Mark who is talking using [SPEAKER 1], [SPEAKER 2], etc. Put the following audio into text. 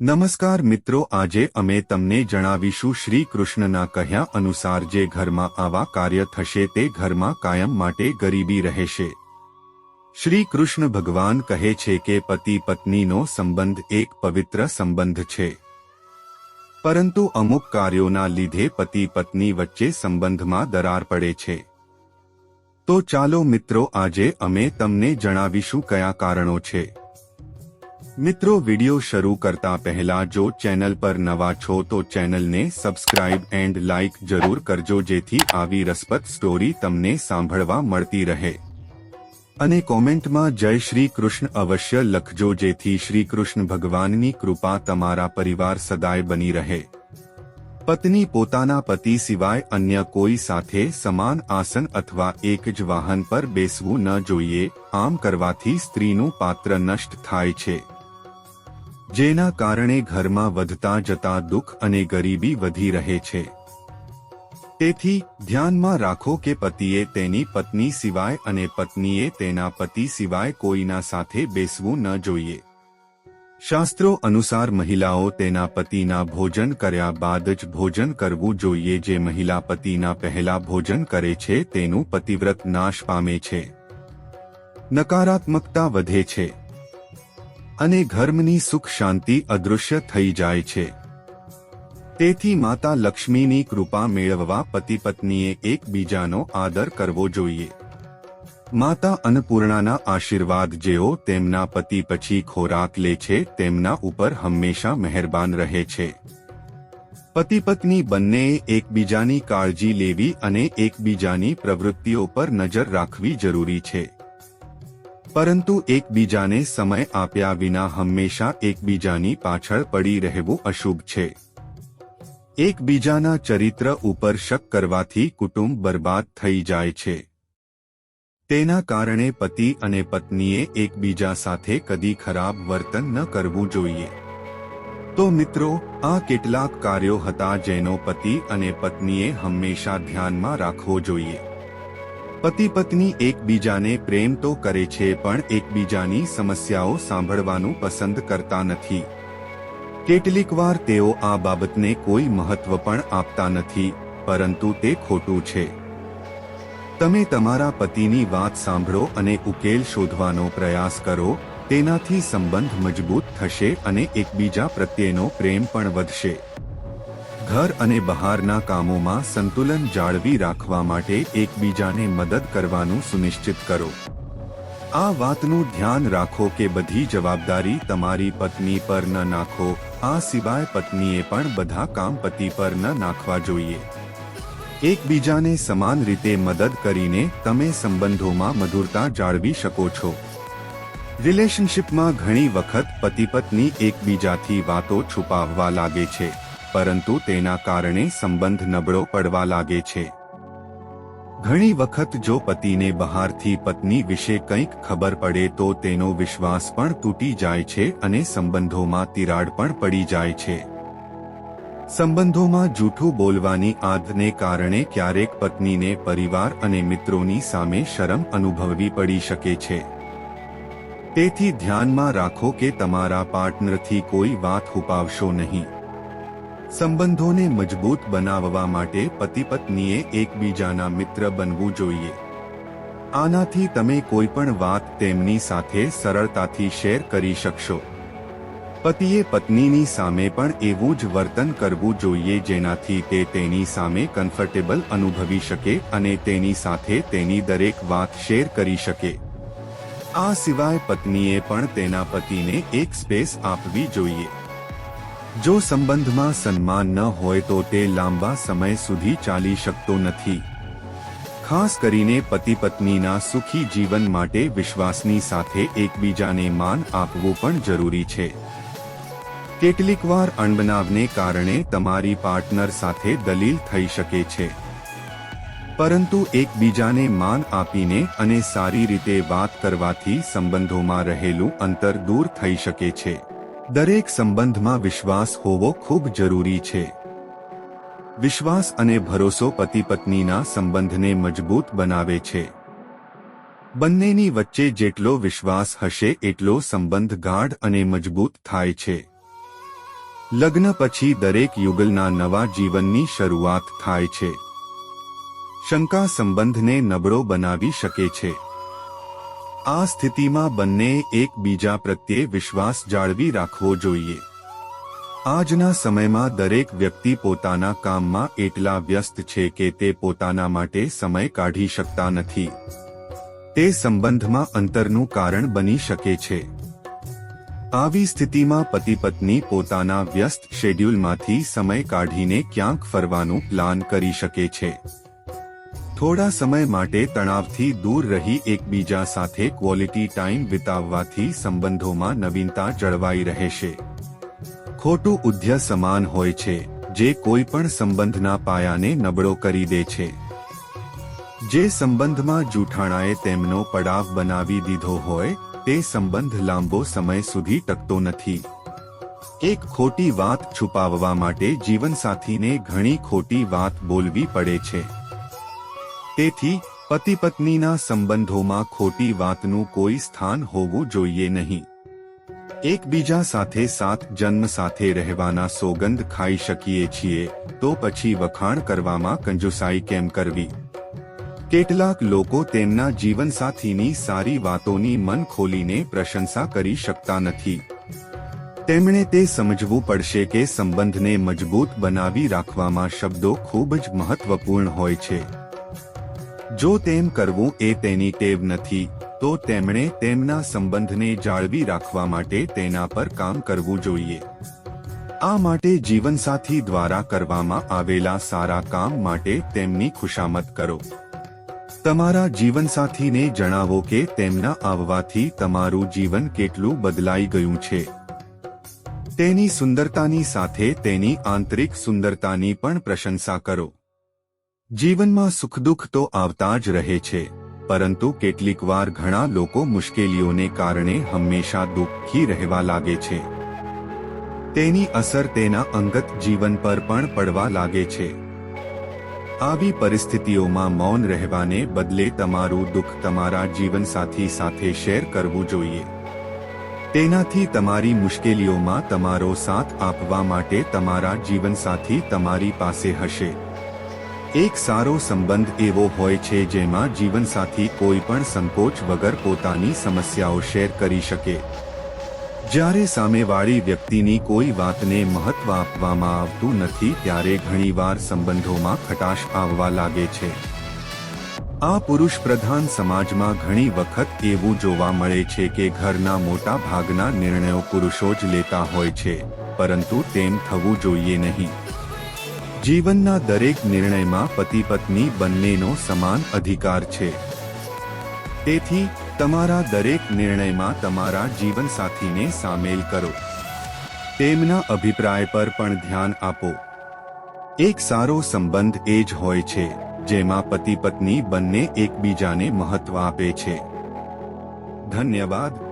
[SPEAKER 1] નમસ્કાર મિત્રો, આજે અમે તમને જણાવીશું શ્રી કૃષ્ણના કહ્યા અનુસાર જે ઘરમાં આવા કાર્ય થશે તે ઘરમાં કાયમ માટે ગરીબી રહેશે. શ્રી કૃષ્ણ ભગવાન કહે છે કે પતિ પત્નીનો સંબંધ એક પવિત્ર સંબંધ છે. પરંતુ અમુક કાર્યોના લીધે પતિ પત્ની વચ્ચે સંબંધમાં દરાર પડે છે. તો ચાલો મિત્રો, આજે અમે તમને જણાવીશું કયા કારણો છે. મિત્રો વિડિયો શરૂ કરતા પહેલા જો ચેનલ પર નવા છો તો ચેનલને સબસ્ક્રાઇબ એન્ડ લાઇક જરૂર કરજો, જેથી આવી રસપ્રદ સ્ટોરી તમને સાંભળવા મળતી રહે. અને કોમેન્ટમાં જય શ્રી કૃષ્ણ અવશ્ય લખજો, જેથી શ્રી કૃષ્ણ ભગવાનની કૃપા તમારા પરિવાર સદાય બની રહે. પત્ની પોતાના પતિ સિવાય અન્ય કોઈ સાથે સમાન આસન અથવા એક જ વાહન પર બેસવું ન જોઈએ, આમ કરવાથી સ્ત્રીનું પાત્ર નષ્ટ થાય છે. જેના કારણે ઘરમાં વધતા જતા દુઃખ અને ગરીબી વધી રહે છે. તેથી, ધ્યાનમાં રાખો કે પતિએ તેની પત્ની સિવાય અને પત્નીએ તેના પતિ સિવાય કોઈના સાથે બેસવું ન જોઈએ. શાસ્ત્રો અનુસાર મહિલાઓ તેના પતિના ભોજન કર્યા બાદ જ ભોજન કરવું જોઈએ જે મહિલા પતિના પહેલા ભોજન કરે છે તેનું પતિવ્રત નાશ પામે છે. નકારાત્મકતા વધે છે. અને ઘર્મની સુખ શાંતિ અદૃશ્ય થઈ જાય છે. તેથી માતા લક્ષ્મીની કૃપા મેળવવા પતિ પત્નીએ એકબીજાનો આદર કરવો જોઈએ. માતા અન્નપૂર્ણાના આશીર્વાદ જેઓ તેમના પતિ પછી ખોરાક લે છે, તેમના ઉપર હંમેશા મહેરબાન રહે છે. પતિ પત્ની બંનેએ એકબીજાની કાળજી લેવી અને એકબીજાની પ્રવૃત્તિઓ પર નજર રાખવી જરૂરી છે. પરંતુ એકબીજાને સમય આપ્યા વિના હંમેશા એકબીજાની પાછળ પડી રહેવું અશુભ છે. એકબીજાના ચરિત્ર ઉપર શક કરવાથી કુટુંબ બરબાદ થઈ જાય છે. તેના કારણે પતિ અને પત્નીએ એકબીજા સાથે કદી ખરાબ વર્તન ન કરવું જોઈએ. તો મિત્રો, આ કેટલાક કાર્યો હતા જેનો પતિ અને પત્નીએ હંમેશા ધ્યાનમાં રાખવો જોઈએ. પતિ પત્ની એકબીજાને પ્રેમ તો કરે છે, પણ એકબીજાની સમસ્યાઓ સાંભળવાનું પસંદ કરતા નથી. કેટલીક વાર તેઓ આ બાબતને કોઈ મહત્વ પણ આપતા નથી, પરંતુ તે ખોટું છે. તમે તમારા પતિની વાત સાંભળો અને ઉકેલ શોધવાનો પ્રયાસ કરો, તેનાથી સંબંધ મજબૂત થશે અને એકબીજા પ્રત્યેનો પ્રેમ પણ વધશે. ઘર અને બહારના કામોમાં સંતુલન જાળવી રાખવા માટે એકબીજાને મદદ કરવાનું સુનિશ્ચિત કરો. આ વાતનું ધ્યાન રાખો કે બધી જવાબદારી તમારી પત્ની પર ન નાખો, આ સિવાય પત્નીએ પણ બધા કામ પતિ પર ન નાખવા જોઈએ. એકબીજાને સમાન રીતે મદદ કરીને તમે સંબંધોમાં મધુરતા જાળવી શકો છો. રિલેશનશિપમાં ઘણી વખત પતિ પત્ની એકબીજાથી વાતો છુપાવવા લાગે છે. પરંતુ તેના કારણે સંબંધ નબળો પડવા લાગે છે. ઘણી વખત જો પતિને બહારથી પત્ની વિશે કંઈક ખબર પડે તો તેનો વિશ્વાસ પણ તૂટી જાય છે અને સંબંધોમાં તિરાડ પણ પડી જાય છે. સંબંધોમાં જૂઠું બોલવાની આદને કારણે ક્યારેક પત્નીને પરિવાર અને મિત્રોની સામે શરમ અનુભવવી પડી શકે છે. તેથી ધ્યાનમાં રાખો કે તમારા પાર્ટનરથી કોઈ વાત છુપાવશો નહીં. સંબંધોને મજબૂત બનાવવા માટે પતિ પત્નીએ એકબીજાના મિત્ર બનવું જોઈએ. આનાથી તમે કોઈ પણ વાત તેમની સાથે સરળતાથી શેર કરી શકશો. પતિએ પત્નીની સામે પણ એવું જ વર્તન કરવું જોઈએ જેનાથી તે તેની સામે કમ્ફર્ટેબલ અનુભવી શકે અને તેની સાથે તેની દરેક વાત શેર કરી શકે. આ સિવાય પત્નીએ પણ તેના પતિને એક સ્પેસ આપવી જોઈએ. જો સંબંધમાં સન્માન ન હોય તો તે લાંબા સમય સુધી ચાલી શકતો નથી. ખાસ કરીને પતિ પત્નીના સુખી જીવન માટે વિશ્વાસની સાથે એકબીજાને માન આપવું પણ જરૂરી છે. કેટલીક વાર અણબનાવને કારણે તમારી પાર્ટનર સાથે દલીલ થઈ શકે છે. પરંતુ એકબીજાને માન આપીને અને સારી રીતે વાત કરવાથી સંબંધોમાં રહેલું અંતર દૂર થઈ શકે છે. દરેક સંબંધમાં વિશ્વાસ હોવો ખૂબ જરૂરી છે. વિશ્વાસ અને ભરોસો પતિ પત્નીના સંબંધને મજબૂત બનાવે છે. બંનેની વચ્ચે જેટલો વિશ્વાસ હશે એટલો સંબંધ ગાઢ અને મજબૂત થાય છે. લગ્ન પછી દરેક યુગલના નવા જીવનની શરૂઆત થાય છે. શંકા સંબંધને નબળો બનાવી શકે છે. આ સ્થિતિમાં બંને એકબીજા પ્રત્યે વિશ્વાસ જાળવી રાખવો જોઈએ. આજના સમયમાં દરેક વ્યક્તિ પોતાના કામમાં એટલા વ્યસ્ત છે કે તે પોતાના માટે સમય કાઢી શકતા નથી. તે સંબંધમાં અંતરનું કારણ બની શકે છે. આવી સ્થિતિમાં પતિ પત્ની પોતાના વ્યસ્ત શેડ્યુલમાંથી સમય કાઢીને ક્યાંક ફરવાનું પ્લાન કરી શકે છે. થોડા સમય માટે તણાવથી દૂર રહી એકબીજા સાથે ક્વોલિટી ટાઈમ વિતાવવાથી સંબંધોમાં નવીનતા જળવાઈ રહેશે. ખોટું ઉદ્ય સમાન હોય છે, જે કોઈ પણ સંબંધના પાયાને નબળો કરી દે છે. જે સંબંધમાં જૂઠાણાએ તેમનો પડાવ બનાવી દીધો હોય, તે સંબંધ લાંબો સમય સુધી ટકતો નથી. એક ખોટી વાત છુપાવવા માટે જીવનસાથીને ઘણી ખોટી વાત બોલવી પડે છે. તેથી પતિ પત્નીના સંબંધોમાં ખોટી વાતનું કોઈ સ્થાન હોવું જોઈએ નહીં. એકબીજા સાથે સાત જન્મ સાથે રહેવાના સોગંદ ખાઈ શકીએ છીએ, તો પછી વખાણ કરવામાં કંજુસાઈ કેમ કરવી? કેટલાક લોકો તેમના જીવનસાથીની સારી વાતોની મન ખોલીને પ્રશંસા કરી શકતા નથી. તેમણે તે સમજવું પડશે કે સંબંધને મજબૂત બનાવી રાખવામાં શબ્દો ખૂબ જ મહત્વપૂર્ણ હોય છે. જો તેમ કરવું એ તેની ટેવ નથી, તો તેમણે તેમના સંબંધને જાળવી રાખવા માટે તેના પર કામ કરવું જોઈએ. આ માટે જીવનસાથી દ્વારા કરવામાં આવેલા સારા કામ માટે તેમની ખુશામત કરો. તમારા જીવનસાથીને જણાવો કે તેમના આવવાથી તમારું જીવન કેટલું બદલાઈ ગયું છે. તેની સુંદરતાની સાથે તેની આંતરિક સુંદરતાની પણ પ્રશંસા કરો. જીવનમાં સુખદુઃખ તો આવતા જ રહે છે, પરંતુ કેટલીક વાર ઘણા લોકો મુશ્કેલીઓને કારણે હંમેશા દુઃખી રહેવા લાગે છે. તેની અસર તેના અંગત જીવન પર પણ પડવા લાગે છે. આવી પરિસ્થિતિઓમાં મૌન રહેવાને બદલે તમારું દુઃખ તમારા જીવનસાથી સાથે શેર કરવું જોઈએ. તેનાથી તમારી મુશ્કેલીઓમાં તમારો સાથ આપવા માટે તમારા જીવનસાથી તમારી પાસે હશે. એક સારો સંબંધ એવો હોય છે જેમાં જીવનસાથી કોઈ પણ સંકોચ વગર પોતાની સમસ્યાઓ શેર કરી શકે. જ્યારે સામેવાળી વ્યક્તિની કોઈ વાતને મહત્વ આપવામાં આવતું નથી ત્યારે ઘણીવાર સંબંધોમાં ખટાશ આવવા લાગે છે. આ પુરુષ પ્રધાન સમાજમાં ઘણી વખત એવું જોવા મળે છે કે ઘરના મોટા ભાગના નિર્ણયો પુરુષો જ લેતા હોય છે, પરંતુ તેમ થવું જોઈએ નહીં. જીવનના દરેક નિર્ણયમાં પતિ પત્ની બંનેનો સમાન અધિકાર છે. તેથી, તમારા દરેક નિર્ણયમાં તમારા જીવનસાથીને સામેલ કરો. તેમના અભિપ્રાય પર પણ ધ્યાન આપો. એક સારો સંબંધ એ જ હોય છે, જેમાં પતિ પત્ની બંને એકબીજાને મહત્વ આપે છે. ધન્યવાદ.